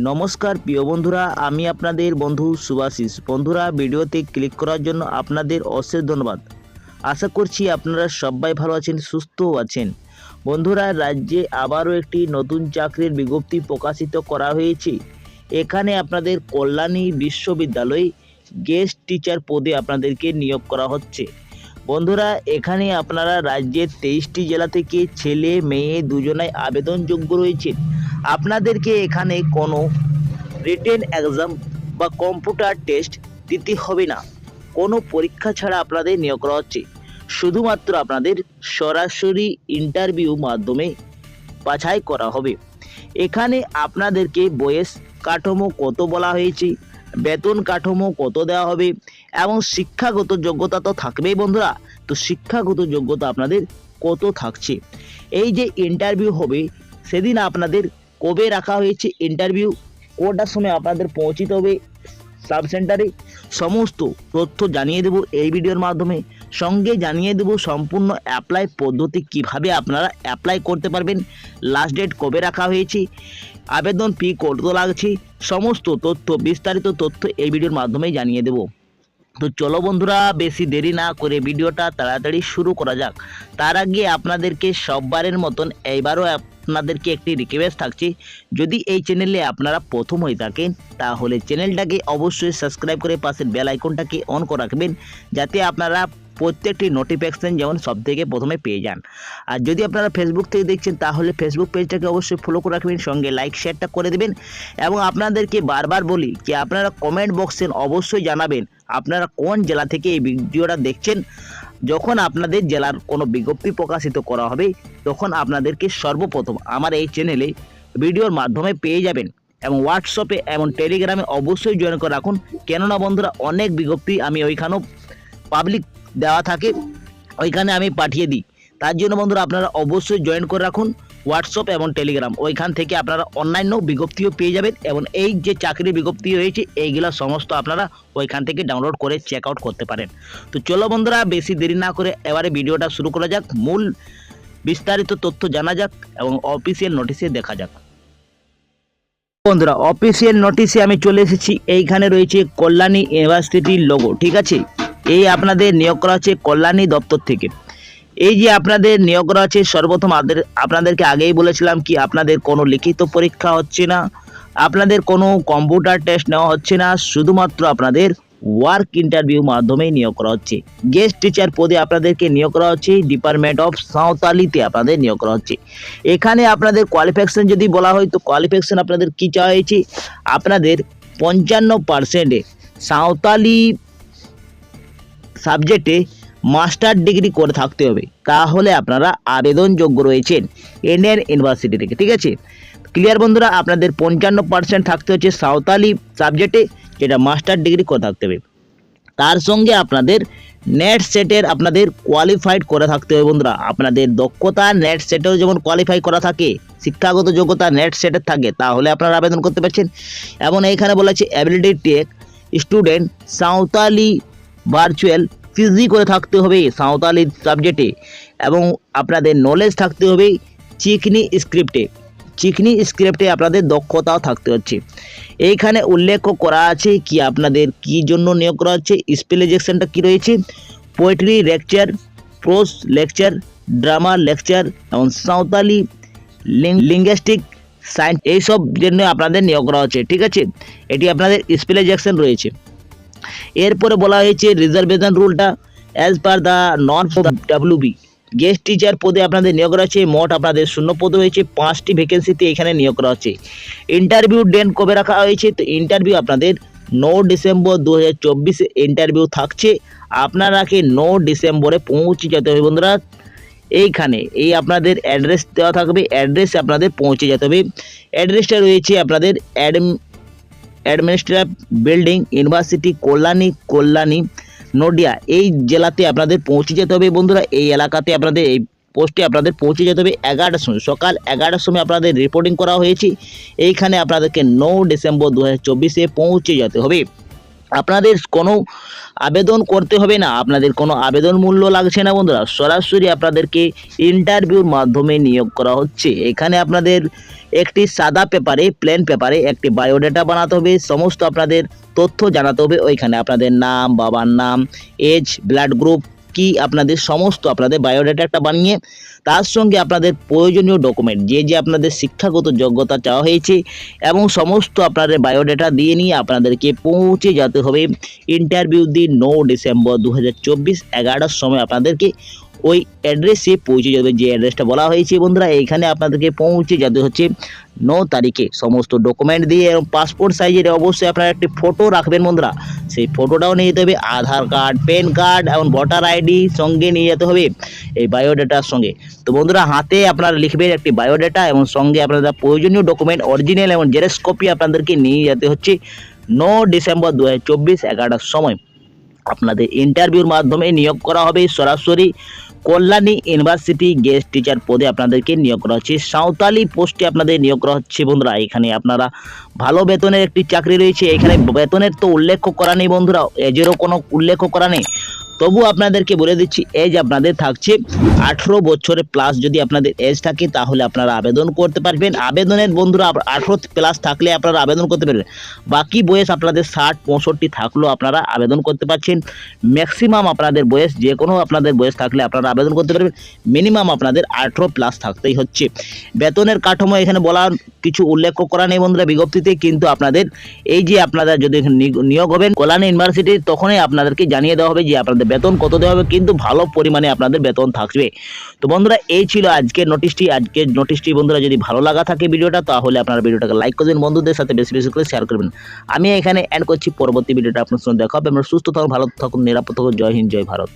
নমস্কার, প্রিয় বন্ধুরা, আমি আপনাদের বন্ধু সুভাশিস বন্ধুরা, ভিডিওতে ক্লিক করার জন্য আপনাদের অশেষ ধন্যবাদ। আশা করছি আপনারা সবাই ভালো আছেন, সুস্থও আছেন। বন্ধুরা, রাজ্যে আবারও একটি নতুন চাকরির বিজ্ঞপ্তি প্রকাশিত করা হয়েছে। এখানে আপনাদের কল্যাণী বিশ্ববিদ্যালয়ে গেস্ট টিচার পদে আপনাদেরকে নিয়োগ করা হচ্ছে। বন্ধুরা, এখানে আপনারা রাজ্যের তেইশটি জেলা থেকে ছেলে, মেয়ে দুজনাই আবেদনযোগ্য রয়েছেন। আপনাদেরকে এখানে কোনো রিটেন এক্সাম বা কম্পিউটার টেস্ট দিতে হবে না। কোনো পরীক্ষা ছাড়া আপনাদের নিয়োগ করা হচ্ছে। শুধুমাত্র আপনাদের সরাসরি ইন্টারভিউ মাধ্যমে বাছাই করা হবে। এখানে আপনাদেরকে বয়স কাঠামো কত বলা হয়েছে, বেতন কাঠামো কত দেওয়া হবে, এবং শিক্ষাগত যোগ্যতা তো থাকবেই বন্ধুরা। তো শিক্ষাগত যোগ্যতা আপনাদের কত থাকছে? এই যে ইন্টারভিউ হবে, সেদিন আপনাদের কবে রাখা হয়েছে ইন্টারভিউ কোটার সময় আপনাদের পৌঁছিতে হবে? সাব সেন্টারে সমস্ত তথ্য জানিয়ে দেব এই ভিডিওর মাধ্যমে। সঙ্গে জানিয়ে দেব সম্পূর্ণ অ্যাপ্লাই পদ্ধতি কীভাবে আপনারা অ্যাপ্লাই করতে পারবেন। লাস্ট ডেট কবে রাখা হয়েছে? আবেদন ফি কত লাগছে? সমস্ত তথ্য, বিস্তারিত তথ্য এই ভিডিওর মাধ্যমে জানিয়ে দেব। তো চলো বন্ধুরা, বেশি দেরি না করে ভিডিওটা তাড়াতাড়ি শুরু করা যাক। তার আগে আপনাদেরকে সববারের মতন এইবারও আপনাদেরকে একটি রিকোয়েস্ট থাকছে। যদি এই চ্যানেলে আপনারা প্রথম হয়ে থাকেন, তাহলে চ্যানেলটাকে অবশ্যই সাবস্ক্রাইব করে পাশের বেল আইকনটাকে অন করে রাখবেন, যাতে আপনারা প্রত্যেকটি নোটিফিকেশান যেমন সব থেকে প্রথমে পেয়ে যান। আর যদি আপনারা ফেসবুক থেকে দেখছেন, তাহলে ফেসবুক পেজটাকে অবশ্যই ফলো করে রাখবেন, সঙ্গে লাইক শেয়ারটা করে দেবেন এবং আপনাদেরকে বারবার বলি যে আপনারা কমেন্ট বক্সে অবশ্যই জানাবেন আপনারা কোন জেলা থেকে এই ভিডিওটা দেখছেন। যখন আপনাদের জেলার কোনো বিজ্ঞপ্তি প্রকাশিত করা হবে, তখন আপনাদেরকে সর্বপ্রথম আমার এই চ্যানেলে ভিডিওর মাধ্যমে পেয়ে যাবেন এবং হোয়াটসঅ্যাপে এবং টেলিগ্রামে অবশ্যই জয়েন করে রাখুন। কেননা বন্ধুরা, অনেক বিজ্ঞপ্তি আমি ওইখানেও পাবলিক দেওয়া থাকে, ওইখানে আমি পাঠিয়ে দিই। তার জন্য বন্ধুরা আপনারা অবশ্যই জয়েন করে রাখুন হোয়াটসঅ্যাপ এবং টেলিগ্রাম ওইখান থেকে আপনারা অন্যান্য বিজ্ঞপ্তিও পেয়ে যাবেন এবং এই যে চাকরির বিজ্ঞপ্তি হয়েছে এইগুলো সমস্ত আপনারা ওইখান থেকে ডাউনলোড করে চেক আউট করতে পারেন। তো চলো বন্ধুরা, বেশি দেরি না করে এবারে ভিডিওটা শুরু করা যাক। মূল বিস্তারিত তথ্য জানা যাক এবং অফিসিয়াল নোটিশে দেখা যাক। বন্ধুরা অফিসিয়াল নোটিশে আমি চলে এসেছি। এইখানে রয়েছে কল্যাণী ইউনিভার্সিটির লোগো ঠিক আছে? এই আপনাদের নিয়োগ করা হচ্ছে কল্যাণী দপ্তর থেকে। এই যে আপনাদের নিয়োগ করা হচ্ছে, সর্বপ্রথম আপনাদেরকে আগেই বলেছিলাম কি, আপনাদের কোনো লিখিত পরীক্ষা হচ্ছে না, আপনাদের কোনো কম্পিউটার টেস্ট নেওয়া হচ্ছে না, শুধুমাত্র আপনাদের ওয়ার্ক ইন্টারভিউ মাধ্যমেই নিয়োগ করা হচ্ছে। গেস্ট টিচার পদে আপনাদেরকে নিয়োগ করা হচ্ছে, ডিপার্টমেন্ট অফ সাঁওতালিতে আপনাদের নিয়োগ করা হচ্ছে। এখানে আপনাদের কোয়ালিফিকেশন যদি বলা হয়, তো কোয়ালিফিকেশন আপনাদের কী চাওয়া হয়েছে? আপনাদের পঞ্চান্ন পার্সেন্টে সাঁওতালি সাবজেক্টে মাস্টার ডিগ্রি করে থাকতে হবে। তাহলে আপনারা আবেদনযোগ্য রয়েছেন ইন্ডিয়ান ইউনিভার্সিটি থেকে, ঠিক আছে? ক্লিয়ার বন্ধুরা, আপনাদের পঞ্চান্ন পার্সেন্ট থাকতে হচ্ছে সাঁওতালি সাবজেক্টে যেটা মাস্টার ডিগ্রি করে থাকতে হবে। তার সঙ্গে আপনাদের নেট সেটের আপনাদের কোয়ালিফাইড করে থাকতে হবে বন্ধুরা। আপনাদের দক্ষতা নেট সেটেও যেমন কোয়ালিফাই করা থাকে, শিক্ষাগত যোগ্যতা নেট সেটের থাকে, তাহলে আপনারা আবেদন করতে পারছেন। এবং এইখানে বলেছে ability tech student Santali virtual PG করে থাকতে হবে সাঁওতালি সাবজেক্টে এবং আপনাদের নলেজ থাকতে হবে চিকনি স্ক্রিপ্টে চিকনি স্ক্রিপ্টে আপনাদের দক্ষতাও থাকতে হচ্ছে। এইখানে উল্লেখ করা আছে কি আপনাদের কি জন্য নিয়োগ করা হচ্ছে স্পেলাইজেশনটা কি রয়েছে poetry lecture prose lecture drama lecture এবং সাঁওতালি লিঙ্গাস্টিক সায়েন্স এইসব জন্য আপনাদের নিয়োগ করা হচ্ছে, ঠিক আছে? এটি আপনাদের স্পেলাইজেশন রয়েছে। এরপরে বলা হয়েছে reservation রুলটা as per the non WB guest teacher পদে আপনাদের নিয়োগ করা হচ্ছে, মোট আপনাদের শূন্য পদ হয়েছে, পাঁচটি ভ্যাকেন্সিতে এখানে নিয়োগ করা হচ্ছে। ইন্টারভিউ ডেট কবে রাখা হয়েছে? তো ইন্টারভিউ আপনাদের নৌ ডিসেম্বর দু হাজার ইন্টারভিউ থাকছে। আপনারাকে নৌ ডিসেম্বরে পৌঁছে যেতে হবে বন্ধুরা। এইখানে এই আপনাদের অ্যাড্রেস দেওয়া থাকবে অ্যাড্রেসে আপনাদের পৌঁছে যেতে হবে। অ্যাড্রেসটা রয়েছে আপনাদের Adom administrative building, university, Kalyani Kalyani Nadia এই জেলাতে আপনাদের পৌঁছে যেতে হবে বন্ধুরা। এই এলাকাতে আপনাদের, এই পোস্টে আপনাদের পৌঁছে যেতে হবে এগারোটার সময়। সকাল এগারোটার সময় আপনাদের রিপোর্টিং করা হয়েছে। এইখানে আপনাদেরকে নৌ ডিসেম্বর দু হাজার চব্বিশে পৌঁছে যেতে হবে। আপনাদের কোনো আবেদন করতে হবে না। আপনাদের কোনো আবেদন মূল্য লাগছে না বন্ধুরা। সরাসরি আপনাদেরকে ইন্টারভিউর মাধ্যমে নিয়োগ করা হচ্ছে। এখানে আপনাদের একটি সাদা পেপারে প্লেন পেপারে একটি বায়োডাটা বানাতে হবে। সমস্ত আপনাদের তথ্য জানাতে হবে। ওইখানে আপনাদের নাম, বাবার নাম এজ ব্লাড গ্রুপ কি আপনাদের সমস্ত আপনাদের বায়োডাটা একটা বানিয়ে, তার সঙ্গে আপনাদের প্রয়োজনীয় ডকুমেন্ট যে যে আপনাদের শিক্ষাগত যোগ্যতা চাওয়া হয়েছে এবং সমস্ত আপনাদের বায়োডাটা দিয়ে নিয়ে আপনাদেরকে পৌঁছে যেতে হবে ইন্টারভিউ দিন নৌ ডিসেম্বর দু হাজার চব্বিশ, এগারোটার সময় আপনাদেরকে ওই অ্যাড্রেসে পৌঁছে যাবে, যে অ্যাড্রেসটা বলা হয়েছে বন্ধুরা এইখানে আপনাদেরকে পৌঁছে যেতে হচ্ছে ন তারিখে। সমস্ত ডকুমেন্ট দিয়ে এবং পাসপোর্ট সাইজের অবশ্যই আপনারা একটি ফটো রাখবেন বন্ধুরা। সেই ফটোটাও নিয়ে যেতে হবে, আধার কার্ড প্যান কার্ড এবং ভোটার আইডি সঙ্গে নিয়ে যেতে হবে এই বায়োডাটার সঙ্গে। তো বন্ধুরা, হাতে আপনারা লিখবেন একটি বায়োডাটা এবং সঙ্গে আপনারা প্রয়োজনীয় ডকুমেন্ট অরিজিনাল এবং জেরক্স কপি আপনাদেরকে নিয়ে যেতে হচ্ছে ন ডিসেম্বর দু হাজার চব্বিশ এগারোটার সময়। আপনাদের ইন্টারভিউর মাধ্যমে নিয়োগ করা হবে সরাসরি কল্যাণী ইউনিভার্সিটি গেস্ট টিচার পদে আপনাদেরকে নিয়োগ করা হচ্ছে। সাঁওতালি পোস্টে আপনাদের নিয়োগ করা হচ্ছে বন্ধুরা। এখানে আপনারা ভালো বেতনের একটি চাকরি রয়েছে। এখানে বেতনের তো উল্লেখ করা নেই বন্ধুরা। এজেরও কোনো উল্লেখ করা নেই। তবু আপনাদেরকে বলে দিচ্ছি এজ আপনাদের থাকছে আঠেরো বছরের প্লাস যদি আপনাদের এজ থাকে, তাহলে আপনারা আবেদন করতে পারবেন। আবেদনের বন্ধুরা, আঠেরো প্লাস থাকলে আপনারা আবেদন করতে পারবেন। বাকি বয়স আপনাদের ষাট, পঁয়ষট্টি থাকলেও আপনারা আবেদন করতে পারছেন। ম্যাক্সিমাম আপনাদের বয়স, যে কোনো আপনাদের বয়স থাকলে আপনারা আবেদন করতে পারবেন। মিনিমাম আপনাদের আঠেরো প্লাস থাকতেই হচ্ছে। বেতনের কাঠামো এখানে বলার কিছু উল্লেখ করা নেই বন্ধুরা বিজ্ঞপ্তিতে, কিন্তু আপনাদের, এই যে আপনারা যদি নিয়োগ হবেন, কল্যাণী ইউনিভার্সিটি তখনই আপনাদেরকে জানিয়ে দেওয়া হবে যে আপনাদের বেতন কত দেওয়া হবে? কিন্তু ভালো পরিমাণে আপনাদের বেতন থাকবে। তো বন্ধুরা, এই ছিল আজকের নোটিশটি আজকের নোটিশটি বন্ধুরা, যদি ভালো লাগা থাকে ভিডিওটা, তাহলে আপনারা ভিডিওটাকে লাইক করবেন। বন্ধুদের সাথে বেশি বেশি করে শেয়ার করবেন। আমি এখানে এন্ড করছি। পরবর্তী ভিডিওটা আপনার সঙ্গে দেখা হবে। আমরা সুস্থ থাকুন, ভালো থাকুন, নিরাপদ থাকুন। জয় হিন্দ, জয় ভারত।